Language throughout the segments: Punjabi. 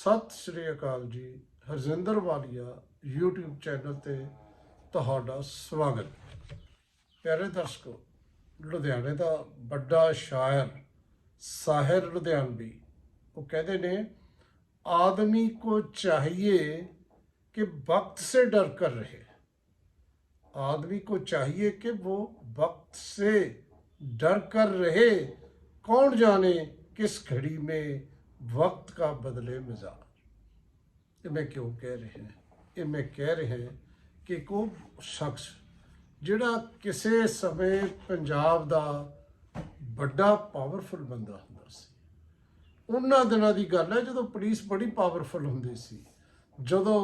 ਸਤਿ ਸ਼੍ਰੀ ਅਕਾਲ ਜੀ ਹਰਜਿੰਦਰ ਵਾਲੀਆ YouTube ਚੈਨਲ ਤੇ ਤੁਹਾਡਾ ਸਵਾਗਤ ਪਿਆਰੇ ਦਰਸ਼ਕੋ ਲੁਧਿਆਣੇ ਦਾ ਵੱਡਾ ਸ਼ਾਇਰ ਸਾਹਿਰ ਲੁਧਿਆਣਵੀ ਉਹ ਕਹਿੰਦੇ ਨੇ ਆਦਮੀ को चाहिए कि वक्त से डर कर रहे आदमी को चाहिए कि वो वक्त से डर कर रहे कौन जाने किस घड़ी में वक्त का बदले मिजाज ਇਹ ਮੈਂ ਕਿਉਂ ਕਹਿ ਰਹੇ ਹਾਂ ਇਹ ਮੈਂ ਕਹਿ ਰਿਹਾ ਹਾਂ ਕਿ ਕੋ ਸ਼ਖਸ ਜਿਹੜਾ ਕਿਸੇ ਸਮੇਂ ਪੰਜਾਬ ਦਾ ਵੱਡਾ ਪਾਵਰਫੁਲ ਬੰਦਾ ਹੁੰਦਾ ਸੀ ਉਹਨਾਂ ਦਿਨਾਂ ਦੀ ਗੱਲ ਹੈ ਜਦੋਂ ਪੁਲਿਸ ਬੜੀ ਪਾਵਰਫੁਲ ਹੁੰਦੀ ਸੀ ਜਦੋਂ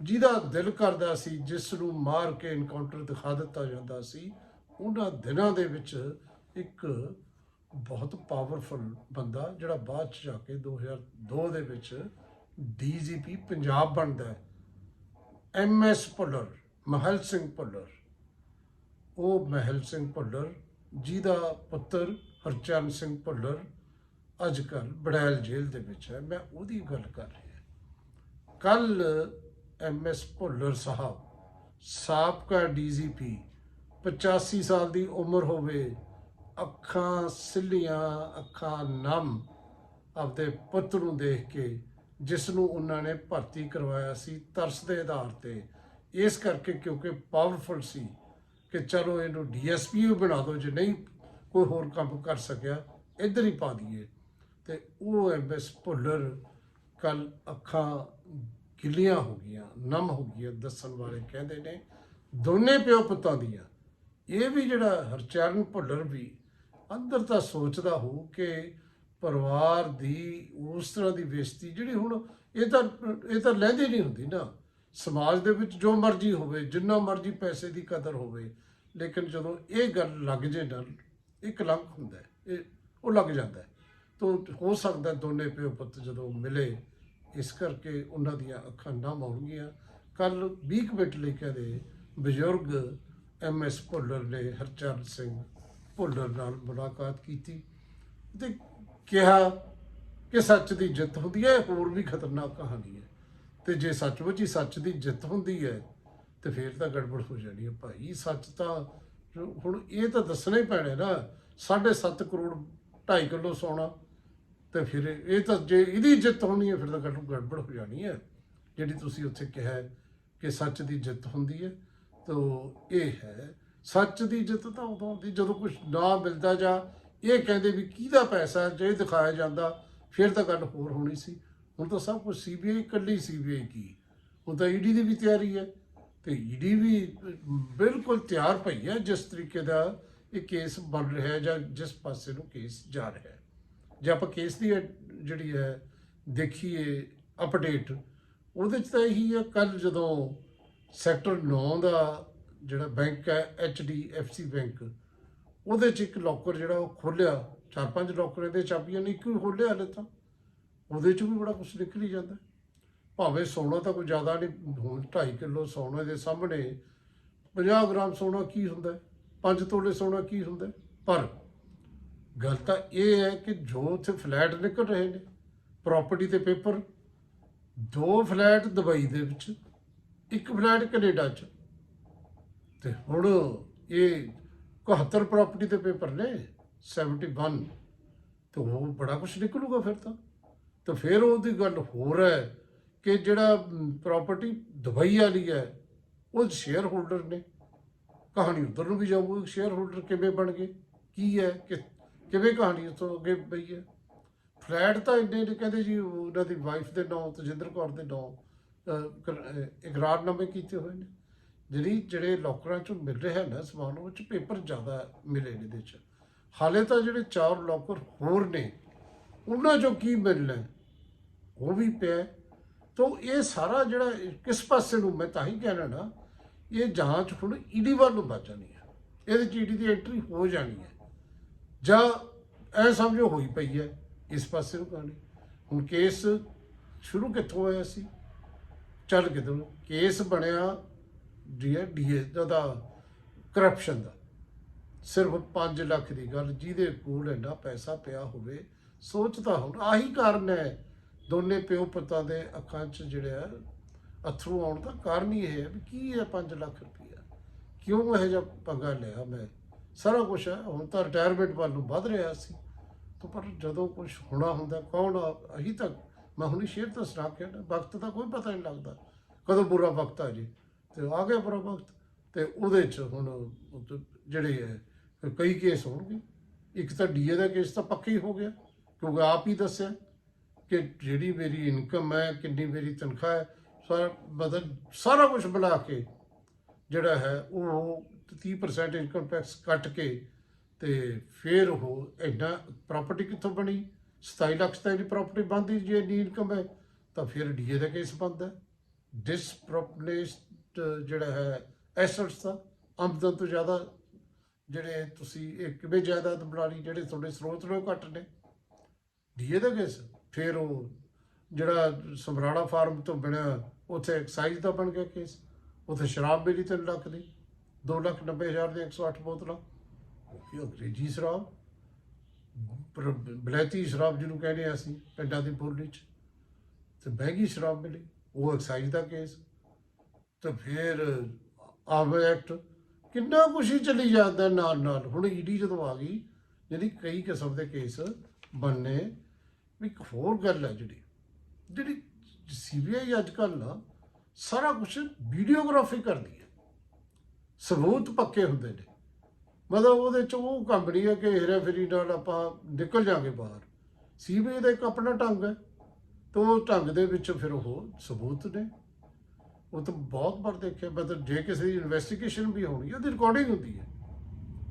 ਜਿਹਦਾ ਦਿਲ ਕਰਦਾ ਸੀ ਜਿਸ ਨੂੰ ਮਾਰ ਕੇ ਇਨਕਾਊਂਟਰ ਦਿਖਾ ਦਿੱਤਾ ਜਾਂਦਾ ਸੀ ਉਹਨਾਂ ਦਿਨਾਂ ਦੇ ਵਿੱਚ ਇੱਕ ਬਹੁਤ ਪਾਵਰਫੁਲ ਬੰਦਾ ਜਿਹੜਾ ਬਾਅਦ ਚ ਜਾ ਕੇ 2002 ਦੇ ਵਿੱਚ ਡੀਜੀਪੀ ਪੰਜਾਬ ਬਣਦਾ ਹੈ। ਐਮਐਸ ਭੁੱਲਰ, ਮਹਿਲ ਸਿੰਘ ਭੁੱਲਰ। ਉਹ ਮਹਿਲ ਸਿੰਘ ਭੁੱਲਰ, ਜਿਹਦਾ ਪੁੱਤਰ ਹਰਚਰਨ ਸਿੰਘ ਭੁੱਲਰ ਅੱਜ ਕੱਲ੍ਹ ਬੜੈਲ ਜੇਲ੍ਹ ਦੇ ਵਿੱਚ ਹੈ। ਮੈਂ ਉਹਦੀ ਗੱਲ ਕਰ ਰਿਹਾ ਕੱਲ ਐਮਐਸ ਭੁੱਲਰ ਸਾਹਿਬ, ਸਾਬਕਾ ਡੀਜੀਪੀ 85 ਸਾਲ ਦੀ ਉਮਰ ਹੋਵੇ ਅੱਖਾਂ ਸਿੱਲੀਆਂ, ਅੱਖਾਂ ਨਮ ਆਪਦੇ ਪੁੱਤ ਨੂੰ ਦੇਖ ਕੇ ਜਿਸ ਨੂੰ ਉਹਨਾਂ ਨੇ ਭਰਤੀ ਕਰਵਾਇਆ ਸੀ ਤਰਸ ਦੇ ਆਧਾਰ ਤੇ। ਇਸ ਕਰਕੇ ਕਿਉਂਕਿ ਪਾਵਰਫੁਲ ਸੀ ਕਿ ਚਲੋ ਇਹਨੂੰ ਡੀਐਸਪੀ ਵੀ ਬਣਾ ਦਿਓ, ਜੇ ਨਹੀਂ ਕੋਈ ਹੋਰ ਕੰਮ ਕਰ ਸਕਿਆ, ਇੱਧਰ ਹੀ ਪਾ ਦਈਏ। ਤੇ ਉਹ ਐਮਐਸ ਭੁੱਲਰ ਕੱਲ ਅੱਖਾਂ ਗਿੱਲੀਆਂ ਹੋ ਗਈਆਂ, ਨਮ ਹੋ ਗਈਆਂ ਦੱਸਣ ਵਾਲੇ ਕਹਿੰਦੇ ਨੇ, ਦੋਨੇ ਪਿਓ ਪੁੱਤਾਂ ਦੀਆਂ। ਇਹ ਵੀ ਜਿਹੜਾ ਹਰਚਰਨ ਭੁੱਲਰ ਵੀ ਅੰਦਰ ਤਾਂ ਸੋਚਦਾ ਹੋ ਕਿ ਪਰਿਵਾਰ ਦੀ ਉਸ ਤਰ੍ਹਾਂ ਦੀ ਬੇਇੱਜ਼ਤੀ ਜਿਹੜੀ ਹੁਣ ਇਹ ਤਾਂ ਇਹ ਤਾਂ ਲੈਂਦੀ ਨਹੀਂ ਹੁੰਦੀ ਨਾ। ਸਮਾਜ ਦੇ ਵਿੱਚ ਜੋ ਮਰਜ਼ੀ ਹੋਵੇ, ਜਿੰਨਾ ਮਰਜ਼ੀ ਪੈਸੇ ਦੀ ਕਦਰ ਹੋਵੇ, ਲੇਕਿਨ ਜਦੋਂ ਇਹ ਗੱਲ ਲੱਗ ਜੇ ਨਾਲ ਇਹ ਕਲੰਕ ਹੁੰਦਾ ਇਹ, ਉਹ ਲੱਗ ਜਾਂਦਾ ਹੈ। ਹੋ ਸਕਦਾ ਦੋਨੇ ਪਿਓ ਪੁੱਤ ਜਦੋਂ ਮਿਲੇ, ਇਸ ਕਰਕੇ ਉਹਨਾਂ ਦੀਆਂ ਅੱਖਾਂ ਨਾ ਆਉਣਗੀਆਂ ਕੱਲ 20 ਕੁ ਮਿੰਟ ਲਈ ਕਹਦੇ, ਬਜ਼ੁਰਗ ਐਮ ਐਸ ਭੁੱਲਰ ਨੇ ਹਰਚਰਨ ਸਿੰਘ ਭੁੱਲਰ ਨਾਲ ਮੁਲਾਕਾਤ ਕੀਤੀ ਤੇ ਕਿਹਾ ਕਿ ਸੱਚ ਦੀ ਜਿੱਤ ਹੁੰਦੀ ਹੈ, ਇਹ ਹੋਰ ਵੀ ਖਤਰਨਾਕ ਕਹਾਣੀ ਹੈ। ਤੇ ਜੇ ਸੱਚਮੁੱਚ ਹੀ ਸੱਚ ਦੀ ਜਿੱਤ ਹੁੰਦੀ ਹੈ, ਤੇ ਫੇਰ ਤਾਂ ਗੜਬੜ ਹੋ ਜਾਣੀ ਹੈ ਭਾਈ। ਸੱਚ ਤਾਂ ਹੁਣ ਇਹ ਤਾਂ ਦੱਸਣਾ ਹੀ ਪੈਣਾ ਨਾ 7.5 ਕਰੋੜ 2.5 ਕਿਲੋ ਸੋਨਾ, ਤੇ ਫਿਰ ਇਹ ਤਾਂ ਜੇ ਇਹਦੀ ਜਿੱਤ ਹੋਣੀ ਹੈ, ਫਿਰ ਤਾਂ ਗੜ- ਗੜਬੜ ਹੋ ਜਾਣੀ ਹੈ। ਜਿਹੜੀ ਤੁਸੀਂ ਉੱਥੇ ਕਿਹਾ ਕਿ ਸੱਚ ਦੀ ਜਿੱਤ ਹੁੰਦੀ ਹੈ, ਤਾਂ ਇਹ ਹੈ ਸੱਚ ਦੀ ਜਿੱਤ ਤਾਂ ਉਦੋਂ ਹੁੰਦੀ ਜਦੋਂ ਕੁਝ ਨਾ ਮਿਲਦਾ ਜਾਂ ਇਹ ਕਹਿੰਦੇ ਵੀ ਕਿਹਦਾ ਪੈਸਾ ਜੇ ਦਿਖਾਇਆ ਜਾਂਦਾ, ਫਿਰ ਤਾਂ ਗੱਲ ਹੋਰ ਹੋਣੀ ਸੀ। ਹੁਣ ਤਾਂ ਸਭ ਕੁਝ ਸੀਬੀਆਈ ਇਕੱਲੀ ਸੀਬੀਆਈ ਕੀ? ਹੁਣ ਤਾਂ ਈਡੀ ਦੀ ਵੀ ਤਿਆਰੀ ਹੈ ਤੇ ਈਡੀ ਵੀ ਬਿਲਕੁਲ ਤਿਆਰ ਪਈ ਹੈ ਜਿਸ ਤਰੀਕੇ ਦਾ ਇਹ ਕੇਸ ਬਣ ਰਿਹਾ ਹੈ ਜਾਂ ਜਿਸ ਪਾਸੇ ਨੂੰ ਕੇਸ ਜਾ ਰਿਹਾ ਹੈ। ਜੇ ਆਪਾਂ ਕੇਸ ਦੀ ਜਿਹੜੀ ਹੈ, ਦੇਖੀਏ ਅਪਡੇਟ, ਉਹਦੇ ਚ ਤਾਂ ਇਹੀ ਹੈ ਕੱਲ ਜਦੋਂ ਸੈਕਟਰ 9 ਦਾ ਜਿਹੜਾ ਬੈਂਕ ਹੈ ਐਚਡੀਐਫਸੀ ਬੈਂਕ, ਉਹਦੇ ਚ ਇੱਕ ਲੋਕਰ ਜਿਹੜਾ ਉਹ ਖੋਲਿਆ ਚਾਰ ਪੰਜ ਲੋਕਰਾਂ ਦੇ ਚਾਬੀਆਂ ਨੇ ਇੱਕੋ ਹੀ ਖੋਲਿਆ ਹਲੇ ਤਾਂ। ਉਹਦੇ ਚ ਵੀ ਬੜਾ ਕੁਝ ਨਿਕਲ ਹੀ ਜਾਂਦਾ। ਭਾਵੇਂ ਸੋਨਾ ਤਾਂ ਕੋਈ ਜ਼ਿਆਦਾ ਨਹੀਂ, ਹੁਣ 2.5 ਕਿਲੋ ਸੋਨੇ ਦੇ ਸਾਹਮਣੇ 50 ਗ੍ਰਾਮ ਸੋਨਾ ਕੀ ਹੁੰਦਾ ਹੈ? 5 ਤੋਲੇ ਸੋਨਾ ਕੀ ਹੁੰਦਾ ਪਰ ਗੱਲ ਤਾਂ ਇਹ ਹੈ ਕਿ ਜੋ ਉੱਥੇ ਫਲੈਟ ਨਿਕਲ ਰਹੇ ਨੇ ਪ੍ਰਾਪਰਟੀ ਤੇ ਪੇਪਰ, ਦੋ ਫਲੈਟ ਦੁਬਈ ਦੇ ਵਿੱਚ, ਇੱਕ ਫਲੈਟ ਕੈਨੇਡਾ 'ਚ। ਤੇ ਹੁਣ ਇਹ 71 ਪ੍ਰਾਪਰਟੀ ਦੇ ਪੇਪਰ ਨੇ 71 ਤੇ ਉਹ ਬੜਾ ਕੁਝ ਨਿਕਲੂਗਾ ਫਿਰ ਤਾਂ। ਤਾਂ ਫਿਰ ਉਹਦੀ ਗੱਲ ਹੋਰ ਹੈ ਕਿ ਜਿਹੜਾ ਪ੍ਰਾਪਰਟੀ ਦੁਬਈ ਵਾਲੀ ਹੈ, ਉਹ ਸ਼ੇਅਰ ਹੋਲਡਰ ਨੇ। ਕਹਾਣੀ ਉਧਰ ਨੂੰ ਵੀ ਜਾਊਗੀ ਸ਼ੇਅਰ ਹੋਲਡਰ ਕਿਵੇਂ ਬਣ ਗਏ, ਕੀ ਹੈ, ਕਿ, ਕਿਵੇਂ ਕਹਾਣੀ ਉੱਥੋਂ ਅੱਗੇ ਪਈ ਹੈ। ਫਲੈਟ ਤਾਂ ਇੰਨੇ ਨੇ, ਕਹਿੰਦੇ ਜੀ, ਉਹਨਾਂ ਦੀ ਵਾਈਫ ਦੇ ਨਾਂ, ਤਜਿੰਦਰ ਕੌਰ ਦੇ ਨਾਂ ਇਕਰਾਰਨਾਮੇ ਕੀਤੇ ਹੋਏ ਨੇ। ਜਿਹੜੀ ਜਿਹੜੇ ਲੋਕਰਾਂ ਚੋਂ ਮਿਲ ਰਿਹਾ ਨਾ ਸਮਾਨ, ਉਹ ਚ ਪੇਪਰ ਜ਼ਿਆਦਾ ਮਿਲੇ ਨੇ ਇਹਦੇ ਚ। ਹਾਲੇ ਤਾਂ ਜਿਹੜੇ ਚਾਰ ਲੋਕਰ ਹੋਰ ਨੇ, ਉਹਨਾਂ ਚੋਂ ਕੀ ਮਿਲਣਾ? ਉਹ ਵੀ ਪਿਆ। ਤਾਂ ਤੋ ਇਹ ਸਾਰਾ ਜਿਹੜਾ ਕਿਸ ਪਾਸੇ ਨੂੰ ਮੈਂ ਤਾਂ ਹੀ ਕਹਿਣਾ ਨਾ, ਇਹ ਜਾਂਚ ਹੁਣ ਈਡੀ ਵੱਲ ਨੂੰ ਵੱਧ ਜਾਣੀ ਹੈ। ਇਹਦੇ ਚ ਈਡੀ ਦੀ ਐਂਟਰੀ ਹੋ ਜਾਣੀ ਹੈ। ਜਾਂ ਐ ਸਮਝੋ ਹੋਈ ਪਈ ਹੈ, ਇਸ ਪਾਸੇ ਨੂੰ ਕਹਾਣੀ। ਹੁਣ ਕੇਸ ਸ਼ੁਰੂ ਕਿੱਥੋਂ ਹੋਇਆ ਸੀ? ਚੱਲ ਕਿਦੋਂ ਕੇਸ ਬਣਿਆ ਡੀਏ ਡੀਏ ਦਾ ਕਰਪਸ਼ਨ ਦਾ। ਸਿਰਫ 5 ਲੱਖ ਦੀ ਗੱਲ, ਜਿਹਦੇ ਕੋਲ ਇੰਨਾ ਪੈਸਾ ਪਿਆ ਹੋਵੇ ਸੋਚਦਾ ਹੁਣ ਆਹੀ ਕਾਰਨ ਹੈ। ਦੋਨੇ ਪਿਓ ਪੁੱਤਾਂ ਦੇ ਅੱਖਾਂ 'ਚ ਜਿਹੜਾ ਅਥਰੂ ਆਉਣ ਦਾ ਕਾਰਨ ਹੀ ਇਹ ਹੈ ਵੀ ਕੀ ਹੈ 5 ਲੱਖ ਰੁਪਇਆ ਕਿਉਂ ਇਹ ਜਿਹਾ ਪੰਗਾ ਲਿਆ ਮੈਂ? ਸਾਰਾ ਕੁਝ ਹੈ, ਹੁਣ ਤਾਂ ਰਿਟਾਇਰਮੈਂਟ ਵੱਲ ਨੂੰ ਵੱਧ ਰਿਹਾ ਸੀ। ਤਾਂ ਪਰ ਜਦੋਂ ਕੁਝ ਹੋਣਾ ਹੁੰਦਾ, ਕੌਣ ਆ- ਅਹੀ ਤੱਕ ਮੈਂ ਹੁਣੀ ਸ਼ੇਰ ਤਾਂ ਸੁਣਾ ਕੇ ਵਕਤ ਦਾ ਕੋਈ ਪਤਾ ਨਹੀਂ ਲੱਗਦਾ। ਕਦੋਂ ਬੁਰਾ ਵਕਤ ਆ ਜੀ। ਤੇ ਆ ਗਿਆ ਬੁਰਾ ਵਕਤ ਤੇ ਉਹਦੇ ਚ ਹੁਣ ਜਿਹੜੇ ਹੈ, ਕਈ ਕੇਸ ਹੋਣਗੇ। ਇੱਕ ਤਾਂ ਡੀਏ ਦਾ ਕੇਸ ਤਾਂ ਪੱਕਾ ਹੀ ਹੋ ਗਿਆ, ਕਿਉਂਕਿ ਆਪ ਹੀ ਦੱਸਿਆ ਕਿ ਜਿਹੜੀ ਮੇਰੀ ਇਨਕਮ ਹੈ, ਕਿੰਨੀ ਮੇਰੀ ਤਨਖਾਹ ਹੈ, ਸਾਰਾ ਬਦਲ ਸਾਰਾ ਕੁਝ ਮਿਲਾ ਕੇ ਜਿਹੜਾ ਹੈ, ਉਹ 30% ਇਨਕਮ ਟੈਕਸ ਕੱਟ ਕੇ ਤੇ ਫਿਰ ਉਹ ਇੰਨਾ ਪ੍ਰਾਪਰਟੀ ਕਿੱਥੋਂ ਬਣੀ? 27 ਲੱਖ ਤਾਂ ਇਹਦੀ ਪ੍ਰਾਪਰਟੀ ਬਣਦੀ ਜੇ ਇੰਨੀ ਇਨਕਮ ਹੈ, ਤਾਂ ਫਿਰ ਡੀਏ ਦਾ ਕੇਸ ਬਣਦਾ। ਡਿਸਪ੍ਰੋਪਲੇਸਡ ਜਿਹੜਾ ਹੈ ਐਸਟਸ ਦਾ, ਆਮਦਨ ਤੋਂ ਜ਼ਿਆਦਾ ਜਿਹੜੇ ਤੁਸੀਂ ਇਹ ਕਿਵੇਂ ਜਾਇਦਾਦ ਬਣਾ ਲਈ, ਜਿਹੜੇ ਤੁਹਾਡੇ ਸਰੋਤ ਨੇ ਉਹ ਘੱਟ ਨੇ। ਡੀਏ ਦਾ ਕੇਸ, ਫਿਰ ਉਹ ਜਿਹੜਾ ਸਮਰਾੜਾ ਫਾਰਮ ਤੋਂ ਬਣਿਆ ਉੱਥੇ ਐਕਸਾਈਜ਼ ਦਾ ਬਣ ਗਿਆ ਕੇਸ। ਉੱਥੇ ਸ਼ਰਾਬ ਮਿਲੀ 3 ਲੱਖ ਦੀ 2 ਲੱਖ 90 ਹਜ਼ਾਰ ਦੀ 108 ਬੋਤਲਾਂ। ਉਹ ਅੰਗਰੇਜ਼ੀ ਸ਼ਰਾਬ ਬਲੈਤੀ ਸ਼ਰਾਬ ਜਿਹਨੂੰ ਕਹਿੰਦੇ ਆ ਅਸੀਂ, ਪਿੰਡਾਂ ਦੀ ਬੋਲੀ 'ਚ। ਤੇ ਮਹਿੰਗੀ ਸ਼ਰਾਬ ਮਿਲੀ, ਉਹ ਐਕਸਾਈਜ਼ ਦਾ ਕੇਸ। ਤੇ ਫਿਰ ਆਵ ਐਕਟ। ਕਿੰਨਾ ਕੁਛ ਹੀ ਚਲੀ ਜਾਂਦਾ ਨਾਲ ਨਾਲ। ਹੁਣ ਈਡੀ ਜਦੋਂ ਆ ਗਈ, ਜਿਹੜੀ ਕਈ ਕਿਸਮ ਦੇ ਕੇਸ ਬਣਨੇ, ਵੀ ਇੱਕ ਹੋਰ ਗੱਲ ਹੈ ਜਿਹੜੀ ਜਿਹੜੀ ਸੀਬੀਆਈ ਅੱਜ ਕੱਲ੍ਹ ਨਾ ਸਾਰਾ ਕੁਝ ਵੀਡੀਓਗ੍ਰਾਫੀ ਕਰਦੀ ਹੈ। ਸਬੂਤ ਪੱਕੇ ਹੁੰਦੇ ਨੇ। ਮਤਲਬ ਉਹਦੇ ਚ ਉਹ ਕੰਮ ਨਹੀਂ ਹੈ ਕਿ ਹੇਰਾ ਫੇਰੀ ਨਾਲ ਆਪਾਂ ਨਿਕਲ ਜਾਾਂਗੇ ਬਾਹਰ। ਸੀਬੀਆਈ ਦਾ ਇੱਕ ਆਪਣਾ ਢੰਗ ਹੈ। ਤੇ ਉਹ ਢੰਗ ਦੇ ਵਿੱਚ ਫਿਰ ਉਹ ਸਬੂਤ ਨੇ। ਉਹ ਤਾਂ ਬਹੁਤ ਵਾਰ ਦੇਖਿਆ, ਮੈਂ ਤਾਂ ਜੇ ਕਿਸੇ ਦੀ ਇਨਵੈਸਟੀਗੇਸ਼ਨ ਵੀ ਹੋਣੀ ਹੈ ਉਹਦੀ ਰਿਕਾਰਡਿੰਗ ਹੁੰਦੀ ਹੈ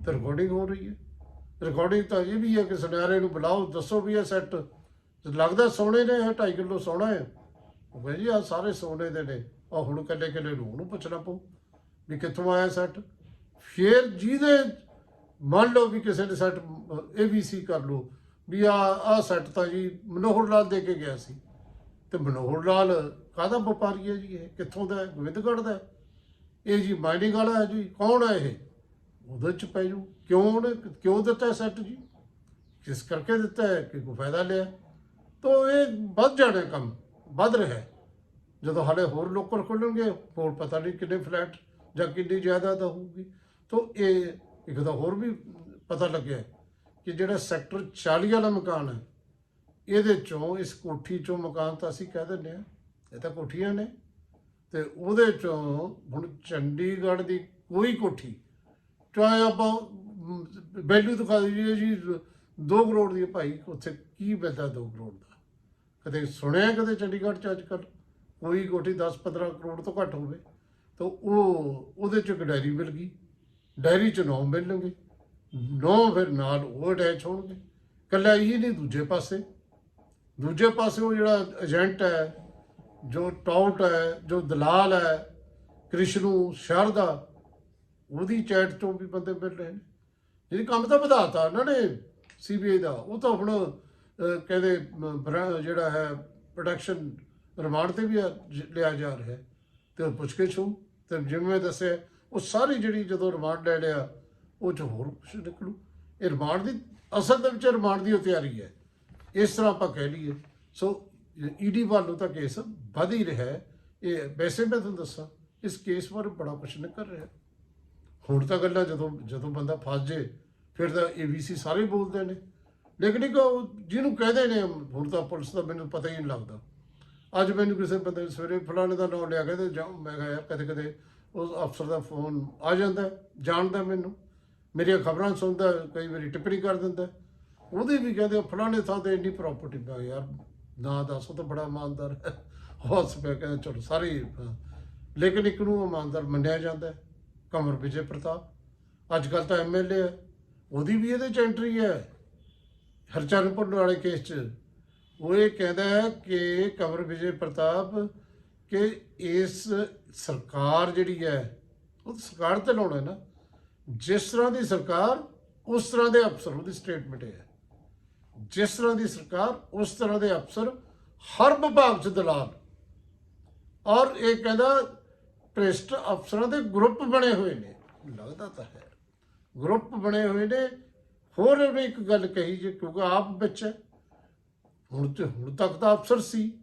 ਤਾਂ ਰਿਕਾਰਡਿੰਗ ਹੋ ਰਹੀ ਹੈ ਰਿਕਾਰਡਿੰਗ ਤਾਂ ਇਹ ਵੀ ਹੈ ਕਿ ਸੁਨਿਆਰੇ ਨੂੰ ਬੁਲਾਓ, ਦੱਸੋ ਵੀ ਇਹ ਸੈੱਟ ਲੱਗਦਾ ਸੋਨੇ ਨੇ ਇਹ 2.5 ਕਿਲੋ ਸੋਨਾ ਹੈ ਉਹ ਕਹਿੰਦੇ ਜੀ ਆ ਸਾਰੇ ਸੋਨੇ ਦੇ ਨੇ। ਆ ਹੁਣ ਕੱਲੇ ਕੱਲੇ ਨੂੰ ਉਹਨੂੰ ਪੁੱਛਣਾ ਪਊ ਵੀ ਕਿੱਥੋਂ ਆਇਆ ਸੈੱਟ ਫਿਰ ਜਿਹਦੇ ਮੰਨ ਲਓ ਵੀ ਕਿਸੇ ਨੇ ਸੈੱਟ ਏਬੀਸੀ ਕਰ ਲਓ, ਵੀ ਆ ਆ ਸੈੱਟ ਤਾਂ ਜੀ ਮਨੋਹਰ ਲਾਲ ਦੇ ਕੇ ਗਿਆ ਸੀ। ਤੇ ਮਨੋਹਰ ਲਾਲ ਕਾਹਦਾ ਵਪਾਰੀ ਹੈ ਜੀ ਇਹ? ਕਿੱਥੋਂ ਦਾ ਹੈ? ਗੋਬਿੰਦਗੜ੍ਹ ਦਾ ਹੈ। ਇਹ ਜੀ ਮਾਈਨਿੰਗ ਵਾਲਾ ਹੈ ਜੀ। ਕੌਣ ਹੈ ਇਹ? ਉਹਦੇ ਚ ਪੈ ਜੂ। ਕਿਉਂ ਉਹਨੇ ਕਿਉਂ ਦਿੱਤਾ ਸੈੱਟ ਜੀ? ਕਿਸ ਕਰਕੇ ਦਿੱਤਾ ਹੈ? ਕਿ ਕੋਈ ਫਾਇਦਾ ਲਿਆ? ਤਾਂ ਇਹ ਵੱਧ ਜਾਣਾ ਕੰਮ। ਵੱਧ ਰਿਹਾ ਜਦੋਂ ਹਾਲੇ ਹੋਰ ਲੋਕਲ ਖੁੱਲਣਗੇ, ਹੋਰ ਪਤਾ ਨਹੀਂ ਕਿੰਨੇ ਫਲੈਟ ਜਾਂ ਕਿੰਨੀ ਜਾਇਦਾਦ ਹੋਊਗੀ। ਤਾਂ ਇਹ ਇੱਕ ਤਾਂ ਹੋਰ ਵੀ ਪਤਾ ਲੱਗਿਆ ਕਿ ਜਿਹੜਾ ਸੈਕਟਰ 40 ਵਾਲਾ ਮਕਾਨ ਹੈ, ਇਹਦੇ ਚੋਂ, ਇਸ ਕੋਠੀ ਚੋਂ ਮਕਾਨ ਤਾਂ ਅਸੀਂ ਕਹਿ ਦਿੰਦੇ ਆ ਇਹ ਤਾਂ ਕੋਠੀਆਂ ਨੇ। ਤੇ ਉਹਦੇ ਚੋਂ ਹੁਣ ਚੰਡੀਗੜ੍ਹ ਦੀ ਕੋਈ ਕੋਠੀ, ਚਾਹੇ ਆਪਾਂ ਵੈਲਿਊ ਦਿਖਾ ਦਈਏ ਜੀ 2 ਕਰੋੜ ਦੀ ਭਾਈ, ਉੱਥੇ ਕੀ ਮਿਲਦਾ 2 ਕਰੋੜ ਦਾ? ਕਦੇ ਸੁਣਿਆ ਕਦੇ ਚੰਡੀਗੜ੍ਹ ਚ ਅੱਜ ਕੱਲ੍ਹ ਕੋਈ ਕੋਠੀ 10-15 ਕਰੋੜ ਤੋਂ ਘੱਟ ਹੋਵੇ। ਤਾਂ ਉਹ, ਉਹਦੇ ਚ ਇੱਕ ਡਾਇਰੀ ਮਿਲ ਗਈ। ਡਾਇਰੀ ਚ ਨੌ ਮਿਲਣਗੇ। ਨੌ ਫਿਰ ਨਾਲ ਉਹ ਅਟੈਚ ਹੋਣਗੇ। ਕੱਲਾ ਇਹ ਨਹੀਂ, ਦੂਜੇ ਪਾਸੇ। ਦੂਜੇ ਪਾਸੇ ਉਹ ਜਿਹੜਾ ਏਜੰਟ ਹੈ ਜੋ ਟਾਊਟ ਹੈ, ਜੋ ਦਲਾਲ ਹੈ, ਕ੍ਰਿਸ਼ਨੂ ਸ਼ਾਰਦਾ ਉਹਦੀ ਚੈਟ ਤੋਂ ਵੀ ਬੰਦੇ ਮਿਲ ਰਹੇ ਨੇ। ਜਿਹੜੀ ਕੰਮ ਤਾਂ ਵਧਾਤਾ, ਉਹਨਾਂ ਨੇ ਸੀਬੀਆਈ ਦਾ। ਉਹ ਤਾਂ ਹੁਣ ਕਹਿੰਦੇ ਜਿਹੜਾ ਹੈ ਪ੍ਰੋਡਕਸ਼ਨ ਰਿਮਾਂਡ ਤੇ ਵੀ ਆ- ਲਿਆ ਜਾ ਰਿਹਾ ਹੈ। ਤੇ ਪੁੱਛਗਿੱਛ ਛੂ ਤੇ ਜਿਵੇਂ ਮੈਂ ਦੱਸਿਆ, ਉਹ ਸਾਰੀ ਜਿਹੜੀ ਜਦੋਂ ਰਿਮਾਂਡ ਲੈ ਲਿਆ, ਉਹ ਚ ਹੋਰ ਕੁਝ ਨਿਕਲੂ। ਇਹ ਰਿਮਾਂਡ ਦੀ, ਅਸਲ ਦੇ ਵਿੱਚ ਰਿਮਾਂਡ ਦੀ ਉਹ ਤਿਆਰੀ ਹੈ। ਇਸ ਤਰ੍ਹਾਂ ਆਪਾਂ ਕਹਿ ਲਈਏ। ਸੋ ਈਡੀ ਵੱਲੋਂ ਤਾਂ ਕੇਸ ਵੱਧ ਹੀ ਰਿਹਾ ਹੈ। ਇਹ ਵੈਸੇ ਮੈਂ ਤੁਹਾਨੂੰ ਦੱਸਾਂ, ਇਸ ਕੇਸ ਬਾਰੇ ਬੜਾ ਕੁਝ ਨਿਕਲ ਰਿਹਾ। ਹੁਣ ਤਾਂ ਗੱਲਾਂ ਜਦੋਂ ਜਦੋਂ ਬੰਦਾ ਫਸ ਜੇ, ਫਿਰ ਤਾਂ ਏਬੀਸੀ ਸਾਰੇ ਬੋਲਦੇ ਨੇ। ਲੇਕਿਨ ਇੱਕ ਉਹ ਜਿਹਨੂੰ ਕਹਦੇ ਨੇ, ਹੁਣ ਤਾਂ ਪੁਲਿਸ ਦਾ ਮੈਨੂੰ ਪਤਾ ਹੀ ਨਹੀਂ ਲੱਗਦਾ। ਅੱਜ ਮੈਨੂੰ ਕਿਸੇ ਬੰਦੇ ਸਵੇਰੇ ਫਲਾਣੇ ਦਾ ਨਾਮ ਲਿਆ ਕਹਿੰਦੇ ਜਾ ਮੈਂ ਕਿਹਾ, ਯਾਰ ਕਦੇ ਕਦੇ ਉਸ ਅਫਸਰ ਦਾ ਫੋਨ ਆ ਜਾਂਦਾ ਜਾਣਦਾ ਮੈਨੂੰ। ਮੇਰੀਆਂ ਖਬਰਾਂ ਸੁਣਦਾ ਕਈ ਵਾਰੀ ਟਿੱਪਣੀ ਕਰ ਦਿੰਦਾ ਉਹਦੇ ਵੀ ਕਹਿੰਦੇ ਫਲਾਣੇ ਥਾਂ ਤੇ ਇੰਨੀ ਪ੍ਰਾਪਰਟੀ ਪਾ ਯਾਰ ਨਾ ਦੱਸ, ਉਹ ਤਾਂ ਬੜਾ ਇਮਾਨਦਾਰ ਹੈ। ਹੌਸ ਪਿਆ ਕਹਿੰਦਾ, ਚਲੋ ਸਾਰੇ ਲੇਕਿਨ ਇੱਕ ਨੂੰ ਇਮਾਨਦਾਰ ਮੰਨਿਆ ਜਾਂਦਾ ਹੈ, ਕਮਰ ਵਿਜੇ ਪ੍ਰਤਾਪ। ਅੱਜ ਕੱਲ ਤਾਂ ਐਮਐਲਏ ਹੈ। ਉਹਦੀ ਵੀ ਇਹਦੇ ਚ ਐਂਟਰੀ ਹੈ ਹਰਚਰਨਪੁਰ ਵਾਲੇ ਕੇਸ 'ਚ। ਉਹ ਇਹ ਕਹਿੰਦਾ ਹੈ ਕਿ ਕਮਰ ਵਿਜੇ ਪ੍ਰਤਾਪ ਕਿ ਇਸ ਸਰਕਾਰ ਜਿਹੜੀ ਹੈ, ਉਹ ਸਰਕਾਰ ਤੇ ਲਾਉਣਾ ਨਾ। ਜਿਸ ਤਰ੍ਹਾਂ ਦੀ ਸਰਕਾਰ, ਉਸ ਤਰ੍ਹਾਂ ਦੇ ਅਫਸਰ, ਉਹਦੀ ਸਟੇਟਮੈਂਟ ਹੈ। ਜਿਸ ਤਰ੍ਹਾਂ ਦੀ ਸਰਕਾਰ, ਉਸ ਤਰ੍ਹਾਂ ਦੇ ਅਫਸਰ ਹਰ ਵਿਭਾਗ 'ਚ ਦਲਾਲ। ਔਰ ਇਹ ਕਹਿੰਦਾ ਭ੍ਰਿਸ਼ਟ ਅਫਸਰਾਂ ਦੇ ਗਰੁੱਪ ਬਣੇ ਹੋਏ ਨੇ। ਲੱਗਦਾ ਤਾਂ ਹੈ। ਗਰੁੱਪ ਬਣੇ ਹੋਏ ਨੇ। ਹੋਰ ਉਹਨੇ ਇੱਕ ਗੱਲ ਕਹੀ ਜੇ, ਕਿਉਂਕਿ ਆਪ ਵਿੱਚ ਹੁਣ ਤੇ, ਹੁਣ ਤੱਕ ਤਾਂ ਅਫਸਰ ਸੀ।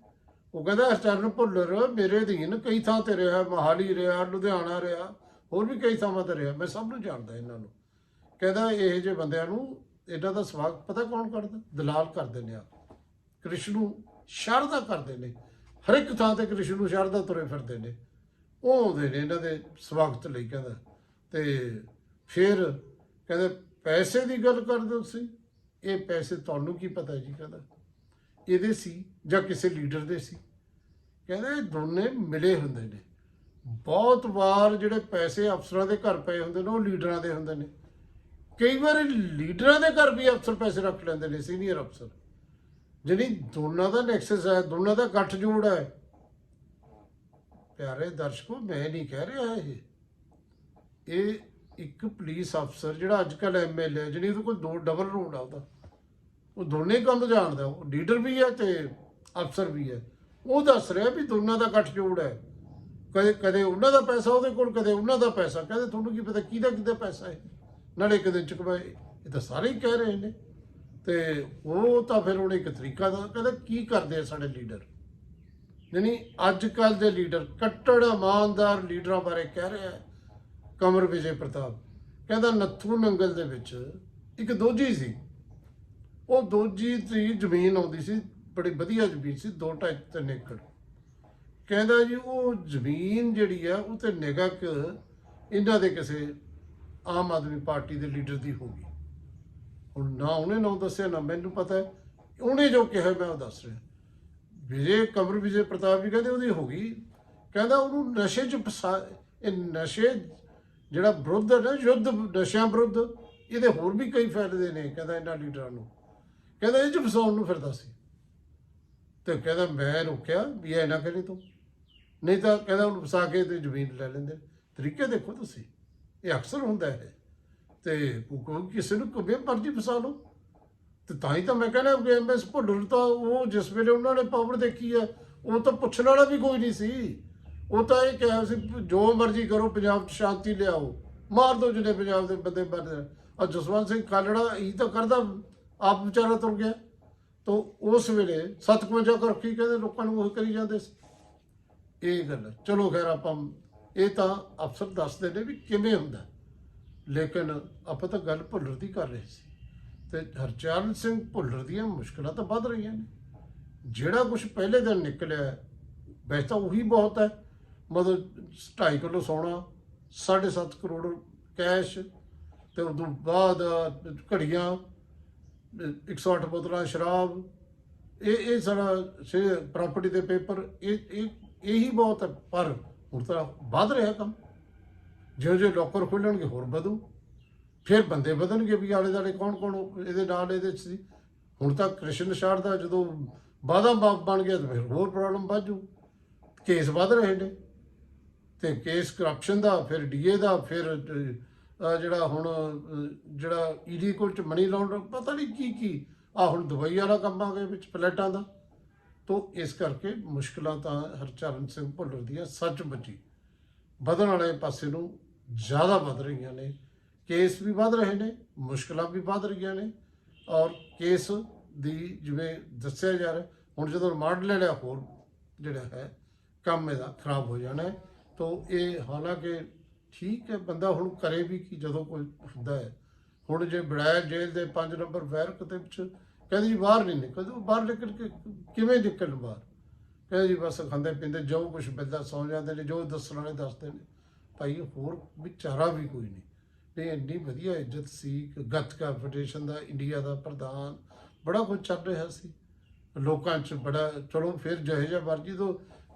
ਉਹ ਕਹਿੰਦਾ ਚਰਨ ਭੁੱਲਰ ਮੇਰੇ ਅਧੀਨ ਕਈ ਥਾਂ ਤੇ ਰਿਹਾ, ਮਹਾਲੀ ਰਿਹਾ, ਲੁਧਿਆਣਾ ਰਿਹਾ, ਹੋਰ ਵੀ ਕਈ ਥਾਵਾਂ ਤੇ ਰਿਹਾ। ਮੈਂ ਸਭ ਨੂੰ ਜਾਣਦਾ ਇਹਨਾਂ ਨੂੰ। ਕਹਿੰਦਾ, ਇਹ ਜਿਹੇ ਬੰਦਿਆਂ ਨੂੰ ਇਹਨਾਂ ਦਾ ਸਵਾਗਤ ਪਤਾ ਕੌਣ ਕਰਦਾ? ਦਲਾਲ ਕਰਦੇ ਨੇ ਆ। ਕ੍ਰਿਸ਼ਨ ਨੂੰ ਸ਼ਰਧਾ ਕਰਦੇ ਨੇ। ਹਰ ਇੱਕ ਥਾਂ ਤੇ ਕ੍ਰਿਸ਼ਨ ਨੂੰ ਸ਼ਰਧਾ ਤੁਰੇ ਫਿਰਦੇ ਨੇ। ਉਹ ਆਉਂਦੇ ਨੇ ਇਹਨਾਂ ਦੇ ਸਵਾਗਤ ਲਈ ਕਹਿੰਦਾ। ਤੇ ਫਿਰ ਕਹਿੰਦੇ, ਪੈਸੇ ਦੀ ਗੱਲ ਕਰਦੇ ਹੋ ਤੁਸੀਂ? ਇਹ ਪੈਸੇ ਤੁਹਾਨੂੰ ਕੀ ਪਤਾ ਜੀ ਕਹਿੰਦਾ। ਇਹਦੇ ਸੀ ਜਾਂ ਕਿਸੇ ਲੀਡਰ ਦੇ ਸੀ। ਕਹਿੰਦਾ, ਇਹ ਦੋਨੇ ਮਿਲੇ ਹੁੰਦੇ ਨੇ। ਬਹੁਤ ਵਾਰ ਜਿਹੜੇ ਪੈਸੇ ਅਫਸਰਾਂ ਦੇ ਘਰ ਪਏ ਹੁੰਦੇ ਨੇ, ਉਹ ਲੀਡਰਾਂ ਦੇ ਹੁੰਦੇ ਨੇ। ਕਈ ਵਾਰ ਲੀਡਰਾਂ ਦੇ ਘਰ ਵੀ ਅਫਸਰ ਪੈਸੇ ਰੱਖ ਲੈਂਦੇ ਨੇ, ਸੀਨੀਅਰ ਅਫਸਰ। ਜਿਹੜੀ ਦੋਨਾਂ ਦਾ ਨੈਕਸਸ ਹੈ, ਦੋਨਾਂ ਦਾ ਗੱਠ ਜੋੜ ਹੈ। ਪਿਆਰੇ ਦਰਸ਼ਕੋ, ਮੈਂ ਨਹੀਂ ਕਹਿ ਰਿਹਾ ਇਹ। ਇਹ ਇੱਕ ਪੁਲਿਸ ਅਫਸਰ ਜਿਹੜਾ ਅੱਜ ਕੱਲ ਐਮਐਲਏ ਜਿਹਨੇ ਉਹਦੇ ਕੋਲ ਦੋ ਡਬਲ ਰੋਡ ਆ ਉਹਦਾ। ਉਹ ਦੋਨੇ ਕੰਮ ਜਾਣਦਾ, ਉਹ ਲੀਡਰ ਵੀ ਹੈ ਤੇ ਅਫਸਰ ਵੀ ਹੈ। ਉਹ ਦੱਸ ਰਿਹਾ ਵੀ ਦੋਨਾਂ ਦਾ ਗੱਠ ਜੋੜ ਹੈ। ਕਦੇ ਕਦੇ ਉਹਨਾਂ ਦਾ ਪੈਸਾ ਉਹਦੇ ਕੋਲ, ਕਦੇ ਉਹਨਾਂ ਦਾ ਪੈਸਾ। ਕਹਿੰਦੇ ਤੁਹਾਨੂੰ ਕੀ ਪਤਾ ਕਿਹਦਾ ਕਿਹਦਾ ਪੈਸਾ ਹੈ। ਨਾਲੇ ਇੱਕ ਦਿਨ ਚੁਕਵਾਏ ਇਹ ਤਾਂ ਸਾਰੇ ਹੀ ਕਹਿ ਰਹੇ ਨੇ। ਤੇ ਉਹ ਤਾਂ ਫਿਰ ਉਹਨੇ ਇੱਕ ਤਰੀਕਾ ਦਾ ਕਹਿੰਦਾ ਕੀ ਕਰਦੇ ਆ ਸਾਡੇ ਲੀਡਰ? ਨਹੀਂ ਅੱਜ ਕੱਲ ਦੇ ਲੀਡਰ, ਕੱਟੜ ਇਮਾਨਦਾਰ ਲੀਡਰਾਂ ਬਾਰੇ ਕਹਿ ਰਿਹਾ ਹੈ ਕਮਰ ਵਿਜੇ ਪ੍ਰਤਾਪ। ਕਹਿੰਦਾ ਨੱਥੂ ਨੰਗਲ ਦੇ ਵਿੱਚ ਇੱਕ ਦੋਜੀ ਸੀ। ਉਹ ਦੋਜੀ ਦੀ ਜ਼ਮੀਨ ਆਉਂਦੀ ਸੀ, ਬੜੀ ਵਧੀਆ ਜ਼ਮੀਨ ਸੀ 2.5 ਤਿੰਨ ਏਕੜ। ਕਹਿੰਦਾ ਜੀ ਉਹ ਜ਼ਮੀਨ ਜਿਹੜੀ ਆ, ਉਹ ਤੇ ਨਿਗਾਹ ਇਹਨਾਂ ਦੇ ਕਿਸੇ ਆਮ ਆਦਮੀ ਪਾਰਟੀ ਦੇ ਲੀਡਰ ਦੀ ਹੋ ਗਈ। ਹੁਣ ਨਾ ਉਹਨੇ ਨਾ ਦੱਸਿਆ, ਨਾ ਮੈਨੂੰ ਪਤਾ ਹੈ। ਉਹਨੇ ਜੋ ਕਿਹਾ ਮੈਂ ਉਹ ਦੱਸ ਰਿਹਾ। ਵਿਜੇ ਕਮਰ ਵਿਜੇ ਪ੍ਰਤਾਪ ਜੀ ਕਹਿੰਦੇ ਉਹਦੀ ਹੋ ਗਈ। ਕਹਿੰਦਾ ਉਹਨੂੰ ਨਸ਼ੇ 'ਚ ਫਸਾ ਇਹ ਨਸ਼ੇ ਜਿਹੜਾ ਵਿਰੁੱਧ ਹੈ ਨਾ, ਯੁੱਧ ਨਸ਼ਿਆਂ ਵਿਰੁੱਧ, ਇਹਦੇ ਹੋਰ ਵੀ ਕਈ ਫਾਇਦੇ ਨੇ, ਕਹਿੰਦਾ ਇਹਨਾਂ ਲੀਡਰਾਂ ਨੂੰ। ਕਹਿੰਦਾ ਇਹ 'ਚ ਫਸਾਉਣ ਨੂੰ ਫਿਰਦਾ ਸੀ। ਤੇ ਕਹਿੰਦਾ ਮੈਂ ਰੋਕਿਆ ਵੀ ਇਹ ਨਾ ਕਰੀ ਤੂੰ। ਨਹੀਂ ਤਾਂ ਕਹਿੰਦਾ ਉਹਨੂੰ ਫਸਾ ਕੇ ਤੇ ਜ਼ਮੀਨ ਲੈ ਲੈਂਦੇ। ਤਰੀਕੇ ਦੇਖੋ ਤੁਸੀਂ। ਇਹ ਅਕਸਰ ਹੁੰਦਾ ਹੈ ਤੇ ਕਿਸੇ ਨੂੰ ਕਿਵੇਂ ਮਰਜ਼ੀ ਫਸਾ ਲਓ ਤੇ ਤਾਂ ਹੀ ਤਾਂ ਮੈਂ ਕਹਿੰਦਾ ਕਿ ਐਮਐਸ ਭੁੱਲਰ ਤਾਂ ਉਹ ਜਿਸ ਵੇਲੇ ਉਹਨਾਂ ਨੇ ਪਾਵਰ ਦੇਖੀ ਹੈ ਉਹ ਤਾਂ ਪੁੱਛਣ ਵਾਲਾ ਵੀ ਕੋਈ ਨਹੀਂ ਸੀ। ਉਹ ਤਾਂ ਇਹ ਕਿਹਾ ਸੀ, ਜੋ ਮਰਜ਼ੀ ਕਰੋ, ਪੰਜਾਬ 'ਚ ਸ਼ਾਂਤੀ ਲਿਆਓ। ਮਾਰ ਦੋ ਜਿਹੜੇ ਪੰਜਾਬ ਦੇ ਬੰਦੇ ਮਰਦੇ ਆ ਜਸਵੰਤ ਸਿੰਘ ਕਾਲੜਾ ਇਹ ਤਾਂ ਕਰਦਾ, ਆਪ ਵਿਚਾਰਾ ਤੁਰ ਗਿਆ। ਤਾਂ ਉਸ ਵੇਲੇ 57 ਕਰ ਕੀ ਕਹਿੰਦੇ ਲੋਕਾਂ ਨੂੰ ਉਹ ਕਰੀ ਜਾਂਦੇ ਸੀ। ਇਹ ਗੱਲ ਚਲੋ ਖੈਰ, ਆਪਾਂ ਇਹ ਤਾਂ ਅਫਸਰ ਦੱਸਦੇ ਨੇ ਵੀ ਕਿਵੇਂ ਹੁੰਦਾ ਲੇਕਿਨ ਆਪਾਂ ਤਾਂ ਗੱਲ ਭੁੱਲਰ ਦੀ ਕਰ ਰਹੇ ਸੀ। ਤੇ ਹਰਚਰਨ ਸਿੰਘ ਭੁੱਲਰ ਦੀਆਂ ਮੁਸ਼ਕਲਾਂ ਤਾਂ ਵੱਧ ਰਹੀਆਂ ਨੇ। ਜਿਹੜਾ ਕੁਝ ਪਹਿਲੇ ਦਿਨ ਨਿਕਲਿਆ ਵੈਸੇ ਤਾਂ ਉਹੀ ਬਹੁਤ ਹੈ। ਮਤਲਬ 2.5 ਕਿਲੋ ਸੋਨਾ 7.5 ਕਰੋੜ ਕੈਸ਼ ਤੇ ਉਦੋਂ ਬਾਅਦ ਘੜੀਆਂ 108 ਬੋਤਲਾਂ ਸ਼ਰਾਬ, ਇਹ ਇਹ ਸਾਰਾ ਪ੍ਰਾਪਰਟੀ ਦੇ ਪੇਪਰ, ਇਹ ਇਹ ਇਹੀ ਬਹੁਤ ਹੈ। ਪਰ ਹੁਣ ਤਾਂ ਵੱਧ ਰਿਹਾ ਕੰਮ। ਜਿਉਂ ਜਿਉਂ ਲੋਕਰ ਖੁੱਲਣਗੇ ਹੋਰ ਵਧੂ। ਫਿਰ ਬੰਦੇ ਵਧਣਗੇ ਵੀ ਆਲੇ ਦਾਲੇ ਕੌਣ ਕੌਣ ਇਹਦੇ ਨਾਲ ਇਹਦੇ 'ਚ ਸੀ। ਹੁਣ ਤਾਂ ਕ੍ਰਿਸ਼ਨ ਸ਼ਾਰ ਦਾ ਜਦੋਂ ਵਾਦਾ ਬਣ ਗਿਆ ਤਾਂ ਫਿਰ ਹੋਰ ਪ੍ਰੋਬਲਮ ਵਾਜੂ ਕੇਸ ਵੱਧ ਰਹੇ ਨੇ। ਤੇ ਕੇਸ ਕਰਪਸ਼ਨ ਦਾ ਫਿਰ ਡੀਏ ਦਾ ਫਿਰ ਜਿਹੜਾ ਹੁਣ ਅਹ, ਜਿਹੜਾ ਈਡੀ ਕੋਲ ਚ ਮਨੀ ਲਾਉਂਡਰ ਪਤਾ ਨਹੀਂ ਕੀ ਕੀ ਆ ਹੁਣ ਦੁਬਈ ਵਾਲਾ ਕੰਮ ਆ ਗਿਆ ਵਿੱਚ ਫਲੈਟਾਂ ਦਾ। ਤੋਂ ਇਸ ਕਰਕੇ ਮੁਸ਼ਕਲਾਂ ਤਾਂ ਹਰਚਰਨ ਸਿੰਘ ਭੁੱਲਰ ਦੀਆਂ ਸੱਚ ਬੱਚੀ ਵਧਣ ਵਾਲੇ ਪਾਸੇ ਨੂੰ ਜ਼ਿਆਦਾ ਵੱਧ ਰਹੀਆਂ ਨੇ, ਕੇਸ ਵੀ ਵੱਧ ਰਹੇ ਨੇ, ਮੁਸ਼ਕਲਾਂ ਵੀ ਵੱਧ ਰਹੀਆਂ ਨੇ ਔਰ ਕੇਸ ਦੀ ਜਿਵੇਂ ਦੱਸਿਆ ਜਾ ਰਿਹਾ, ਹੁਣ ਜਦੋਂ ਰਿਮਾਂਡ ਲੈ ਲਿਆ ਹੋਰ ਜਿਹੜਾ ਹੈ, ਕੰਮ ਇਹਦਾ ਖਰਾਬ ਹੋ ਜਾਣਾ ਹੈ, ਤੋਂ ਇਹ ਹਾਲਾਂਕਿ ਠੀਕ ਹੈ, ਬੰਦਾ ਹੁਣ ਕਰੇ ਵੀ ਕਿ, ਜਦੋਂ ਕੋਈ ਹੁੰਦਾ ਹੈ। ਹੁਣ ਜੇ ਬੜਾਇਲ ਜੇਲ੍ਹ ਦੇ 5 ਨੰਬਰ ਵੈਰਕ ਦੇ ਵਿੱਚ ਕਹਿੰਦੇ ਜੀ ਬਾਹਰ ਨਹੀਂ ਨਿਕਲਦੇ, ਉਹ ਬਾਹਰ ਨਿਕਲ ਕੇ ਕਿਵੇਂ ਨਿਕਲਣ ਬਾਹਰ? ਕਹਿੰਦੇ ਜੀ ਬਸ ਖਾਂਦੇ ਪੀਂਦੇ, ਜੋ ਕੁਝ ਮਿਲਦਾ ਸੌਂ ਜਾਂਦੇ ਨੇ, ਜੋ ਦੱਸਣ ਵਾਲੇ ਦੱਸਦੇ ਨੇ। ਭਾਈ ਹੋਰ ਵਿਚਾਰਾ ਵੀ ਕੋਈ ਨਹੀਂ। ਤੇ ਇੰਨੀ ਵਧੀਆ ਇੱਜ਼ਤ ਸੀ ਗੱਤਕਾ ਫੈਡਰੇਸ਼ਨ ਦਾ, ਇੰਡੀਆ ਦਾ ਪ੍ਰਧਾਨ, ਬੜਾ ਕੁਝ ਚੱਲ ਰਿਹਾ ਸੀ। ਲੋਕਾਂ 'ਚ ਬੜਾ, ਚਲੋ ਫਿਰ ਜਿਹੇ ਜਿਹਾ ਮਰਜ਼ੀ ਤੋਂ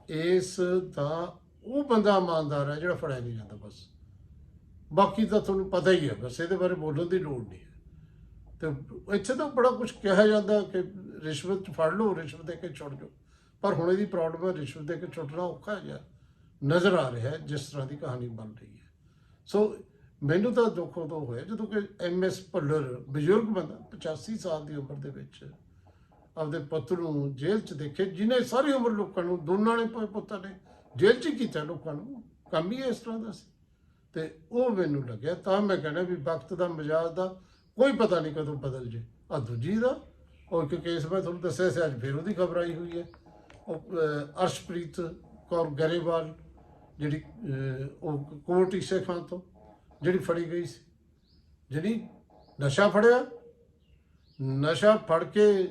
ਇਸ ਦਾ ਉਹ ਬੰਦਾ ਇਮਾਨਦਾਰ ਹੈ ਜਿਹੜਾ ਫੜਿਆ ਨਹੀਂ ਜਾਂਦਾ ਬਸ। ਬਾਕੀ ਤਾਂ ਤੁਹਾਨੂੰ ਪਤਾ ਹੀ ਹੈ, ਬਸ ਇਹਦੇ ਬਾਰੇ ਬੋਲਣ ਦੀ ਲੋੜ ਨਹੀਂ ਹੈ। ਤੇ ਇੱਥੇ ਤਾਂ ਬੜਾ ਕੁਝ ਕਿਹਾ ਜਾਂਦਾ ਕਿ ਰਿਸ਼ਵਤ ਫੜ ਲਓ, ਰਿਸ਼ਵਤ ਦੇ ਕੇ ਛੁੱਟ ਜਾਓ ਪਰ ਹੁਣ ਇਹਦੀ ਪ੍ਰੋਬਲਮ ਹੈ, ਰਿਸ਼ਵਤ ਦੇ ਕੇ ਛੁੱਟਣਾ ਔਖਾ ਜਿਹਾ ਨਜ਼ਰ ਆ ਰਿਹਾ ਹੈ, ਜਿਸ ਤਰ੍ਹਾਂ ਦੀ ਕਹਾਣੀ ਬਣ ਰਹੀ ਹੈ ਸੋ ਮੈਨੂੰ ਤਾਂ ਦੁੱਖ ਉਦੋਂ ਹੋਇਆ ਜਦੋਂ ਕਿ ਐਮ.ਐਸ. ਭੱਲਰ ਬਜ਼ੁਰਗ ਬੰਦਾ 85 ਸਾਲ ਦੀ ਉਮਰ ਦੇ ਵਿੱਚ, ਆਪਦੇ ਪੁੱਤ ਨੂੰ ਜੇਲ੍ਹ 'ਚ ਦੇਖੇ, ਜਿਨੇ ਸਾਰੀ ਉਮਰ ਲੋਕਾਂ ਨੂੰ, ਦੋਨਾਂ ਨੇ ਪੁੱਤਾਂ ਨੇ ਜੇਲ੍ਹ 'ਚ ਹੀ ਕੀਤਾ, ਲੋਕਾਂ ਨੂੰ ਕੰਮ ਹੀ ਇਸ ਤਰ੍ਹਾਂ ਦਾ ਸੀ ਤੇ ਉਹ ਮੈਨੂੰ ਲੱਗਿਆ, ਤਾਂ ਮੈਂ ਕਹਿੰਦਾ ਵੀ ਵਕਤ ਦਾ, ਮਜਾਜ ਦਾ ਕੋਈ ਪਤਾ ਨਹੀਂ ਕਦੋਂ ਬਦਲ ਜੇ। ਆ ਦੂਜੀ ਦਾ ਉਹ ਇੱਕ ਕੇਸ ਮੈਂ ਤੁਹਾਨੂੰ ਦੱਸਿਆ ਸੀ, ਅੱਜ ਫਿਰ ਉਹਦੀ ਖਬਰ ਆਈ ਹੋਈ ਹੈ। ਉਹ ਅਰਸ਼ਪ੍ਰੀਤ ਕੌਰ ਗਰੇਵਾਲ, ਜਿਹੜੀ ਉਹ ਕੋਟ ਇਸੇ ਖਾਨ ਤੋਂ ਜਿਹੜੀ ਫੜੀ ਗਈ ਸੀ। ਜਿਹੜੀ ਨਸ਼ਾ ਫੜਿਆ, ਨਸ਼ਾ ਫੜ ਕੇ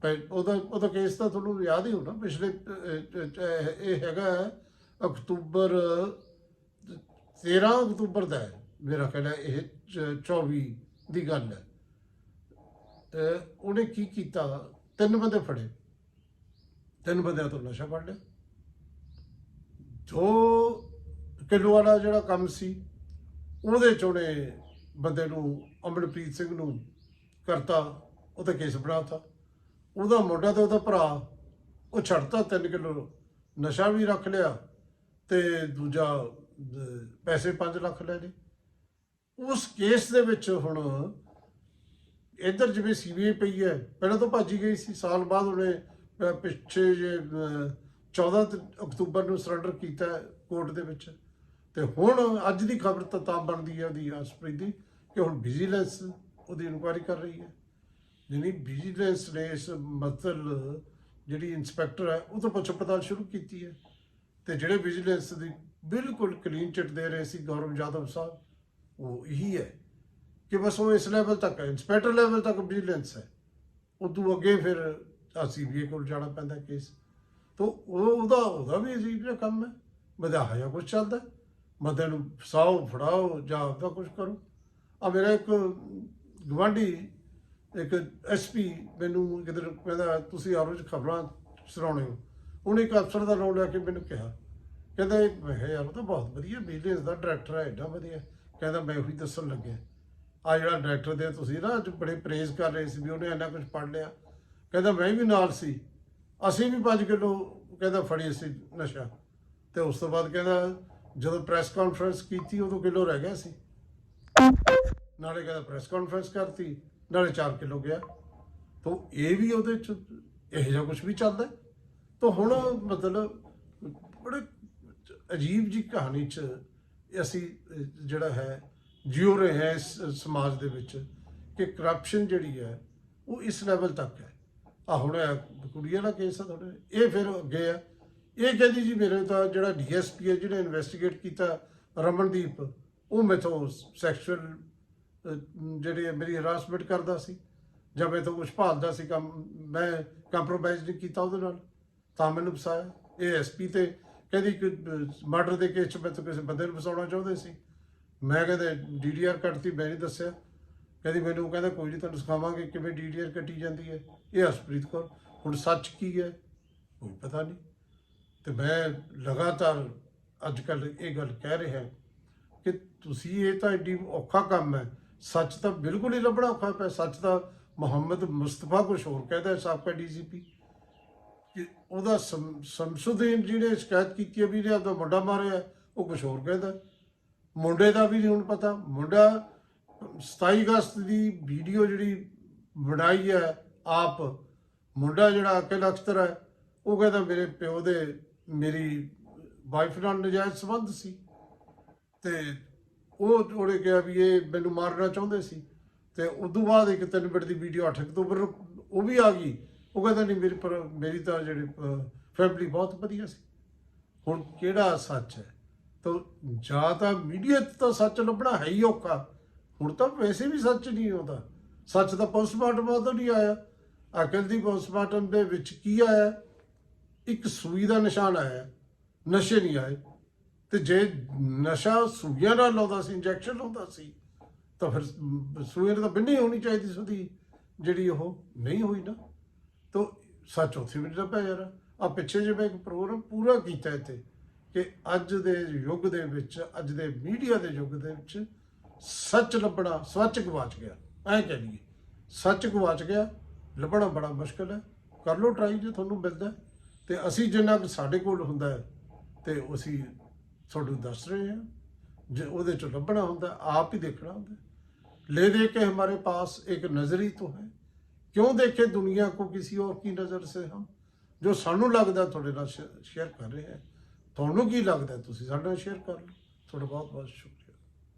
ਪਹਿ- ਉਹਦਾ ਉਹਦਾ ਕੇਸ ਤਾਂ ਤੁਹਾਨੂੰ ਯਾਦ ਹੀ ਹੋਣਾ, ਪਿਛਲੇ ਇਹ ਹੈਗਾ ਅਕਤੂਬਰ 13 ਅਕਤੂਬਰ ਦਾ ਮੇਰਾ ਖਿਆਲ ਹੈ, ਇਹ ਚ- 24 ਦੀ ਗੱਲ ਹੈ। ਅਹ, ਉਹਨੇ ਕੀ ਕੀਤਾ? ਤਿੰਨ ਬੰਦੇ ਫੜੇ। ਤਿੰਨ ਬੰਦਿਆਂ ਤੋਂ ਨਸ਼ਾ ਫੜ ਲਿਆ ਜੋ ਕਿਲੋ ਵਾਲਾ ਜਿਹੜਾ ਕੰਮ ਸੀ ਉਹਦੇ ਚ ਉਹਨੇ ਬੰਦੇ ਨੂੰ ਅਮਰਪ੍ਰੀਤ ਸਿੰਘ ਨੂੰ ਕਰਤਾ ਉਹਦਾ ਕੇਸ ਬਣਾਤਾ। ਉਹਦਾ ਮੁੰਡਾ ਤੇ ਉਹਦਾ ਭਰਾ ਉਹ ਛੱਡਤਾ 3 ਕਿਲੋ ਨਸ਼ਾ ਵੀ ਰੱਖ ਲਿਆ ਤੇ ਦੂਜਾ ਪੈਸੇ 5 ਲੱਖ ਲੈ ਲਏ। ਉਸ ਕੇਸ ਦੇ ਵਿੱਚ ਹੁਣ ਇੱਧਰ ਜਿਵੇਂ ਸੀਬੀਆਈ ਪਈ ਹੈ ਪਹਿਲਾਂ ਤਾਂ ਭੱਜੀ ਗਈ ਸੀ ਸਾਲ ਬਾਅਦ ਉਹਨੇ ਪਿੱਛੇ ਜੇ ਅਹ, 14 ਅਕਤੂਬਰ ਨੂੰ ਸਰੈਂਡਰ ਕੀਤਾ ਕੋਰਟ ਦੇ ਵਿੱਚ। ਤੇ ਹੁਣ ਅੱਜ ਦੀ ਖਬਰ ਤਾਂ ਤਾਂ ਬਣਦੀ ਹੈ ਉਹਦੀ ਆਸਪ੍ਰੀਤ ਦੀ ਕਿ ਹੁਣ ਵਿਜੀਲੈਂਸ ਉਹਦੀ ਇਨਕੁਆਇਰੀ ਕਰ ਰਹੀ ਹੈ। ਜਿਹੜੀ ਵਿਜੀਲੈਂਸ ਨੇ ਇਸ ਮਤਲਬ ਜਿਹੜੀ ਇਨਸਪੈਕਟਰ ਹੈ ਉਹ ਤੋਂ ਪੁੱਛ ਪੜਤਾਲ ਸ਼ੁਰੂ ਕੀਤੀ ਹੈ। ਤੇ ਜਿਹੜੇ ਵਿਜੀਲੈਂਸ ਦੀ ਬਿਲਕੁਲ ਕਲੀਨ ਚਿੱਟ ਦੇ ਰਹੇ ਸੀ ਗੌਰਵ ਜਾਦਵ ਸਾਹਿਬ ਉਹ ਇਹੀ ਹੈ ਕਿ ਬਸ ਉਹ ਇਸ ਲੈਵਲ ਤੱਕ ਇੰਸਪੈਕਟਰ ਲੈਵਲ ਤੱਕ ਵਿਜੀਲੈਂਸ ਹੈ। ਉਹ ਤੋਂ ਅੱਗੇ ਫਿਰ ਸੀਬੀਆਈ ਕੋਲ ਜਾਣਾ ਪੈਂਦਾ ਕੇਸ ਤੋ ਉਹ, ਉਹਦਾ ਉਹਦਾ ਵੀ ਅਜੀਬ ਜਿਹਾ ਕੰਮ ਹੈ। ਵਧਾਇਆ ਜਾਂ ਕੁਝ ਚੱਲਦਾ ਬੰਦੇ ਨੂੰ ਫਸਾਓ, ਫੜਾਓ, ਜਾਂ ਆਪਦਾ ਕੁਝ ਕਰੋ। ਆ ਮੇਰਾ ਇੱਕ ਗਵਾਂਢੀ ਇੱਕ ਐਸਪੀ ਮੈਨੂੰ ਕਿਧਰ ਕਹਿੰਦਾ, ਤੁਸੀਂ ਆਪ ਵਿੱਚ ਖਬਰਾਂ ਸੁਣਾਉਣੇ ਹੋ? ਉਹਨੇ ਇੱਕ ਅਫਸਰ ਦਾ ਨਾਮ ਲੈ ਕੇ ਮੈਨੂੰ ਕਿਹਾ। ਕਹਿੰਦਾ ਇਹ ਮੈਂ ਕਿਹਾ, ਯਾਰ, ਉਹ ਤਾਂ ਬਹੁਤ ਵਧੀਆ ਬਿਜ਼ਨਸ ਦਾ ਡਾਇਰੈਕਟਰ ਹੈ, ਐਡਾ ਵਧੀਆ। ਕਹਿੰਦਾ ਮੈਂ ਉਹੀ ਦੱਸਣ ਲੱਗਿਆ। ਆ ਜਿਹੜਾ ਡਾਇਰੈਕਟਰ ਦੇ ਤੁਸੀਂ ਨਾ ਅੱਜ ਬੜੇ ਪ੍ਰੇਜ਼ ਕਰ ਰਹੇ ਸੀ ਵੀ ਉਹਨੇ ਇੰਨਾ ਕੁਝ ਪੜ ਲਿਆ। ਕਹਿੰਦਾ ਮੈਂ ਵੀ ਨਾਲ ਸੀ। ਅਸੀਂ ਵੀ 5 ਕਿਲੋ ਕਹਿੰਦਾ ਫੜੀ ਸੀ ਨਸ਼ਾ। ਤੇ ਉਸ ਤੋਂ ਬਾਅਦ ਕਹਿੰਦਾ ਜਦੋਂ ਪ੍ਰੈਸ ਕਾਨਫਰੰਸ ਕੀਤੀ ਉਦੋਂ ਕਿਲੋ ਰਹਿ ਗਿਆ ਸੀ। ਨਾਲੇ ਕਹਿੰਦਾ ਪ੍ਰੈਸ ਕਾਨਫਰੰਸ ਕਰਤੀ, ਨਾਲੇ 4 ਕਿਲੋ ਗਿਆ। ਤਾਂ ਇਹ ਵੀ ਉਹਦੇ ਚ ਇਹੋ ਜਿਹਾ ਕੁਝ ਵੀ ਚੱਲਦਾ ਤਾਂ ਹੁਣ ਮਤਲਬ ਬੜੇ ਅਜੀਬ ਜੀ ਕਹਾਣੀ ਚ ਅਸੀਂ ਜਿਹੜਾ ਹੈ, ਜਿਉ ਰਹੇ ਹਾਂ ਇਸ ਸਮਾਜ ਦੇ ਵਿੱਚ ਕਿ ਕਰਪਸ਼ਨ ਜਿਹੜੀ ਹੈ, ਉਹ ਇਸ ਲੈਵਲ ਤੱਕ ਹੈ। ਆ ਹੁਣ ਇਹ ਕੁੜੀ ਵਾਲਾ ਕੇਸ ਆ ਤੁਹਾਡੇ। ਇਹ ਫਿਰ ਅੱਗੇ ਆ। ਇਹ ਕਹਿੰਦੀ ਜੀ ਮੇਰੇ ਤਾਂ ਜਿਹੜਾ ਡੀਐਸਪੀ ਹੈ, ਜਿਹਨੇ ਇਨਵੈਸਟੀਗੇਟ ਕੀਤਾ ਰਮਨਦੀਪ, ਉਹ ਮੈਥੋਂ ਸੈਕਸ਼ੂਅਲ ਜਿਹੜੇ ਮੇਰੀ ਹਰਾਸਮੈਂਟ ਕਰਦਾ ਸੀ। ਜਾਂ ਮੈਂ ਮੈਥੋਂ ਕੁਝ ਭਾਲਦਾ ਸੀ ਕੰਮ। ਮੈਂ ਕੰਪਰੋਮਾਈਜ਼ ਨਹੀਂ ਕੀਤਾ ਉਹਦੇ ਨਾਲ। ਤਾਂ ਮੈਨੂੰ ਫਸਾਇਆ। ਇਹ ਐਸਪੀ ਤੇ ਕਹਿੰਦੀ ਕਿ ਮਰਡਰ ਦੇ ਕੇਸ 'ਚ ਮੈਥੋਂ ਕਿਸੇ ਬੰਦੇ ਨੂੰ ਫਸਾਉਣਾ ਚਾਹੁੰਦੇ ਸੀ। ਮੈਂ ਕਹਿੰਦੇ ਡੀਡੀਆਰ ਕੱਟਤੀ ਮੈਂ ਨਹੀਂ ਦੱਸਿਆ। ਕਹਿੰਦੀ, ਮੈਨੂੰ ਕਹਿੰਦਾ, ਕੋਈ ਨਹੀਂ ਤੁਹਾਨੂੰ ਸਿਖਾਵਾਂਗੇ ਕਿਵੇਂ ਡੀਡੀਆਰ ਕੱਟੀ ਜਾਂਦੀ ਹੈ। ਇਹ ਹਰਪ੍ਰੀਤ ਕੌਰ, ਹੁਣ ਸੱਚ ਕੀ ਹੈ? ਕੋਈ ਪਤਾ ਨਹੀਂ ਤੇ ਮੈਂ ਲਗਾਤਾਰ ਅੱਜ ਕੱਲ ਇਹ ਗੱਲ ਕਹਿ ਰਿਹਾ ਕਿ ਤੁਸੀਂ ਇਹ ਤਾਂ ਏਡੀ ਔਖਾ ਕੰਮ ਹੈ। ਸੱਚ ਤਾਂ ਬਿਲਕੁਲ ਹੀ ਲੱਭਣਾ ਔਖਾ ਪਿਆ। ਸੱਚ ਤਾਂ ਮੁਹੰਮਦ ਮੁਸਤਫਾ ਕੁਝ ਹੋਰ ਕਹਿੰਦਾ ਹੈ, ਸਾਬਕਾ ਡੀਜੀਪੀ ਕਿ ਉਹਦਾ ਸ਼ਮ- ਸ਼ਮਸੁਦੀਨ ਜਿਹਨੇ ਸ਼ਿਕਾਇਤ ਕੀਤੀ ਹੈ ਵੀ ਇਹਨੇ ਆਪਦਾ ਮੁੰਡਾ ਮਾਰਿਆ ਉਹ ਕੁਝ ਹੋਰ ਕਹਿੰਦਾ ਮੁੰਡੇ ਦਾ ਵੀ ਨਹੀਂ ਹੁਣ ਪਤਾ। ਮੁੰਡਾ 27 ਅਗਸਤ ਦੀ ਵੀਡੀਓ ਜਿਹੜੀ ਬਣਾਈ ਹੈ ਆਪ, ਮੁੰਡਾ ਜਿਹੜਾ ਅਕਲ ਅਖਤਰ ਹੈ, ਉਹ ਕਹਿੰਦਾ ਮੇਰੇ ਪਿਓ ਦੇ ਮੇਰੀ ਵਾਈਫ ਨਾਲ ਨਜਾਇਜ਼ ਸੰਬੰਧ ਸੀ। ਤੇ ਉਹ ਉਹਨੇ ਕਿਹਾ ਵੀ ਇਹ ਮੈਨੂੰ ਮਾਰਨਾ ਚਾਹੁੰਦੇ ਸੀ। ਤੇ ਤੋਂ ਬਾਅਦ ਇੱਕ ਤਿੰਨ ਮਿੰਟ ਦੀ ਵੀਡੀਓ 8 ਅਕਤੂਬਰ ਉਹ ਵੀ ਆ ਗਈ। ਉਹ ਕਹਿੰਦਾ ਨਹੀਂ, ਮੇਰੀ ਪਰ, ਮੇਰੀ ਤਾਂ ਜਿਹੜੀ ਫੈਮਿਲੀ ਬਹੁਤ ਵਧੀਆ ਸੀ। ਹੁਣ ਕਿਹੜਾ ਸੱਚ ਹੈ? ਤਾਂ ਜਾਂ ਤਾਂ ਮੀਡੀਆ 'ਚ ਤਾਂ ਸੱਚ ਲੱਭਣਾ ਹੈ ਹੀ ਔਖਾ। ਹੁਣ ਤਾਂ ਵੈਸੇ ਵੀ ਸੱਚ ਨਹੀਂ ਆਉਂਦਾ। ਸੱਚ ਦਾ ਪੋਸਟਮਾਰਟਮ ਉਦੋਂ ਨਹੀਂ ਆਇਆ। ਅਕਲ ਦੀ ਪੋਸਟਮਾਰਟਮ ਦੇ ਵਿੱਚ ਕੀ ਆਇਆ? ਇੱਕ ਸੂਈ ਦਾ ਨਿਸ਼ਾਨ ਆਇਆ। ਨਸ਼ੇ ਨਹੀਂ ਆਏ। ਤੇ ਜੇ ਨਸ਼ਾ ਸੂਈਆਂ ਨਾਲ ਲਾਉਂਦਾ ਸੀ ਇੰਜੈਕਸ਼ਨ ਲਾਉਂਦਾ ਸੀ, ਤਾਂ ਫਿਰ ਸੂਈਆਂ ਤਾਂ ਬਿੰਨੀ ਹੋਣੀ ਚਾਹੀਦੀ ਸੀ ਉਹਦੀ। ਜਿਹੜੀ ਉਹ ਨਹੀਂ ਹੋਈ ਨਾ। ਤਾਂ ਸੱਚ ਉੱਥੇ ਵੀ ਨਹੀਂ ਲੱਭਿਆ ਯਾਰ ਆ ਪਿੱਛੇ ਜੇ ਮੈਂ ਇੱਕ ਪ੍ਰੋਗਰਾਮ ਪੂਰਾ ਕੀਤਾ ਇੱਥੇ ਕਿ ਅੱਜ ਦੇ ਯੁੱਗ ਦੇ ਵਿੱਚ ਅੱਜ ਦੇ ਮੀਡੀਆ ਦੇ ਯੁੱਗ ਦੇ ਵਿੱਚ ਸੱਚ ਲੱਭਣਾ ਸੱਚ ਗਵਾਚ ਗਿਆ ਐਂ ਕਹਿ ਲਈਏ ਸੱਚ ਗਵਾਚ ਗਿਆ ਲੱਭਣਾ ਬੜਾ ਮੁਸ਼ਕਲ ਹੈ ਕਰ ਲਓ ਟਰਾਈ ਜੇ ਤੁਹਾਨੂੰ ਮਿਲਦਾ ਹੈ। ਤੇ ਅਸੀਂ ਜਿੰਨਾ ਕੁ ਸਾਡੇ ਕੋਲ ਹੁੰਦਾ ਹੈ ਤੇ ਅਸੀਂ ਤੁਹਾਨੂੰ ਦੱਸ ਰਹੇ ਹਾਂ ਜੇ ਉਹਦੇ ਚ ਲੱਭਣਾ ਹੁੰਦਾ ਆਪ ਹੀ ਦੇਖਣਾ ਹੁੰਦਾ ले दे के हमारे पास एक नजर ही तो है क्यों देखे दुनिया को किसी और की नज़र से हम ਜੋ ਸਾਨੂੰ ਲੱਗਦਾ ਤੁਹਾਡੇ ਨਾਲ ਸ਼ੇਅਰ ਕਰ ਰਹੇ ਹਾਂ ਤੁਹਾਨੂੰ ਕੀ ਲੱਗਦਾ ਤੁਸੀਂ ਸਾਡੇ ਨਾਲ ਸ਼ੇਅਰ ਕਰ ਲਓ ਤੁਹਾਡਾ ਬਹੁਤ ਬਹੁਤ ਸ਼ੁਕਰੀਆ